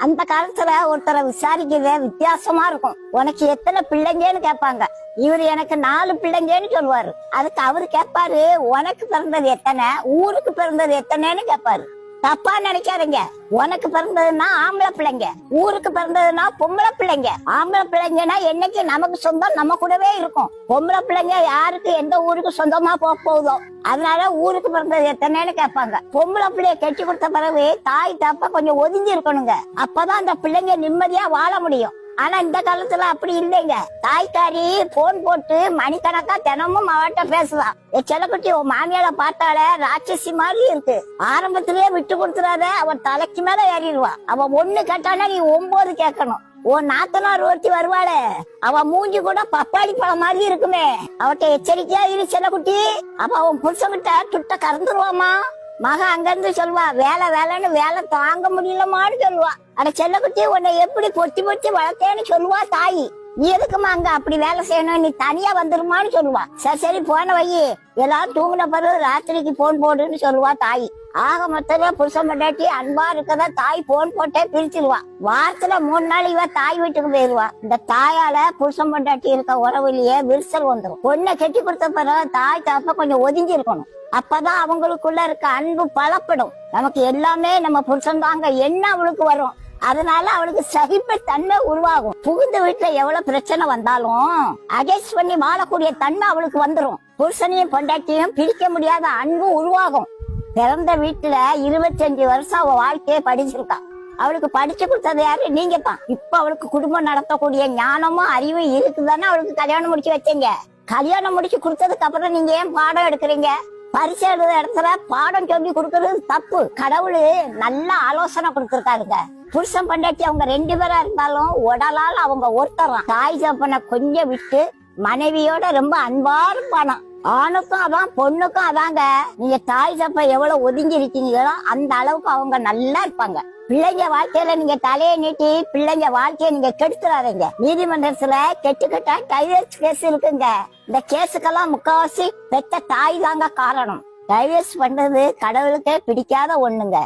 அந்த காலத்துல ஒருத்தரை விசாரிக்கவே வித்தியாசமா இருக்கும். உனக்கு எத்தனை பிள்ளைங்கன்னு கேட்பாங்க. இவர் எனக்கு நாலு பிள்ளைங்கன்னு சொல்லுவாரு. அதுக்கு அவரு கேட்பாரு உனக்கு பிறந்தது எத்தனை ஊருக்கு பிறந்தது எத்தனைன்னு கேட்பாரு. தப்பா நினைக்காதீங்க. உனக்கு பிறந்ததுன்னா ஆம்பளை பிள்ளைங்க. ஊருக்கு பிறந்ததுன்னா பொம்பளை பிள்ளைங்க. ஆம்பளை பிள்ளைங்கன்னா என்னைக்கு நமக்கு சொந்தம் நம்ம கூடவே இருக்கும். பொம்பளை பிள்ளைங்க யாருக்கு எந்த ஊருக்கு சொந்தமா போக போகுதோ. அதனால ஊருக்கு பிறந்தது எத்தனைன்னு கேட்பாங்க. பொம்பளை பிள்ளைய கட்டி கொடுத்த பிறகு தாய் தப்ப கொஞ்சம் ஒதுங்கி இருக்கணுங்க. அப்பதான் அந்த பிள்ளைங்க நிம்மதியா வாழ முடியும். ஆனா இந்த காலத்துல அப்படி இல்லைங்க. தாய்க்காரி போன் போட்டு மணிக்கணக்கா தினமும் அவட்ட பேசலாம் செல்லக்குட்டி உன் மாமியார பார்த்தால ராட்சசி மாதிரி இருக்கு. ஆரம்பத்திலேயே விட்டு கொடுத்துறாத அவன் தலைக்கு மேல ஏறிடுவா. அவன் ஒண்ணு கேட்டானா நீ ஒன்பது கேட்கணும். உன் நாத்தனார் ஒருத்தி வருவாளே அவ மூஞ்சி கூட பப்பாளி பழம் மாதிரி இருக்குமே. அவட்ட எச்சரிக்கையா இரு செல்லக்குட்டி. அப்ப அவன் புருஷன்கிட்ட துட்ட கறந்துருவாமா மக அங்கிருந்து சொல்வா வேலை வேலைன்னு வேலை தாங்க முடியலமான்னு சொல்லுவா. அட செல்லக்குட்டி உன்னை எப்படி பொத்தி பொத்தி வளர்த்தேன்னு சொல்லுவா தாயி. நீ எதுக்குமா அங்க அப்படி வேலை செய்யணும்? நீ தனியா வந்துருமான்னு சொல்லுவா. சரி சரி போன வை எல்லாரும் தூங்கின பிறகு ராத்திரிக்கு போன் போடுன்னு சொல்லுவா தாய். ஆக மொத்தத்துல புருஷன் பொண்டாட்டி அன்பா இருக்கதா தாய் போன் போட்டே பிரிச்சிருவா. வாரத்துல மூணு நாள் இவ தாய் வீட்டுக்கு போயிருவா. இந்த தாயால புருஷன் பொண்டாட்டி இருக்க உறவுலயே விரிசல் வந்துடும் பொண்ணை கட்டி கொடுத்த பிறகு தாய் தாப்ப கொஞ்சம் ஒதுங்கி இருக்கணும் அப்பதான் அவங்களுக்குள்ள இருக்க அன்பு பலப்படும். நமக்கு எல்லாமே நம்ம புருஷன் தாங்க என்ன அவளுக்கு வரும். அதனால அவளுக்கு சகிப்பு தன்மை உருவாகும். புகுந்த வீட்டுல எவ்வளவு பிரச்சனை வந்தாலும் அட்ஜஸ்ட் பண்ணி வாழக்கூடிய தன்மை அவளுக்கு வந்துரும். புருஷனையும் பொண்டாட்டியும் பிரிக்க முடியாத அன்பு உருவாகும். பிறந்த வீட்டுல இருபத்தஞ்சு வருஷம் அவ வாழ்க்கையை படிச்சிருக்கா. அவளுக்கு படிச்சு கொடுத்தது யாரு? நீங்க தான் இப்ப அவளுக்கு குடும்பம் நடத்தக்கூடிய ஞானமும் அறிவும் இருக்குதானே அவளுக்கு கல்யாணம் முடிச்சு வச்சீங்க? கல்யாணம் முடிச்சு கொடுத்ததுக்கு அப்புறம் நீங்க ஏன் பாடம் எடுக்கிறீங்க? பரிசு எழுத இடத்துல பாடம் சொல்லி கொடுக்கறது தப்பு. கடவுளு நல்ல ஆலோசனை கொடுத்திருக்காருங்க. புருஷன் பண்டாட்டி அவங்க ரெண்டு பேரா இருந்தாலும் உடலால் அவங்க ஒருத்தரம் தாய் தப்பனை கொஞ்சம் விட்டு மனைவியோட ரொம்ப அன்பா இருப்பானா ஆணுக்கும் அதான் பொண்ணுக்கும் அதாங்க. நீங்க தாய் தப்ப எவ்வளவு ஒதுங்கி இருக்கீங்களோ அந்த அளவுக்கு அவங்க நல்லா இருப்பாங்க. பிள்ளைங்க வாழ்க்கையில நீங்க தலையை நீட்டி பிள்ளைங்க வாழ்க்கையை நீங்க கெடுத்துறாதீங்க. நீதிமன்றத்துல கெட்டுக்கிட்டா டைவர்ஸ் கேஸ் இருக்குங்க. இந்த கேஸுக்கெல்லாம் முக்காவாசி பெத்த தாய் தாங்க காரணம். டைவர்ஸ் பண்றது கடவுளுக்கே பிடிக்காத ஒண்ணுங்க.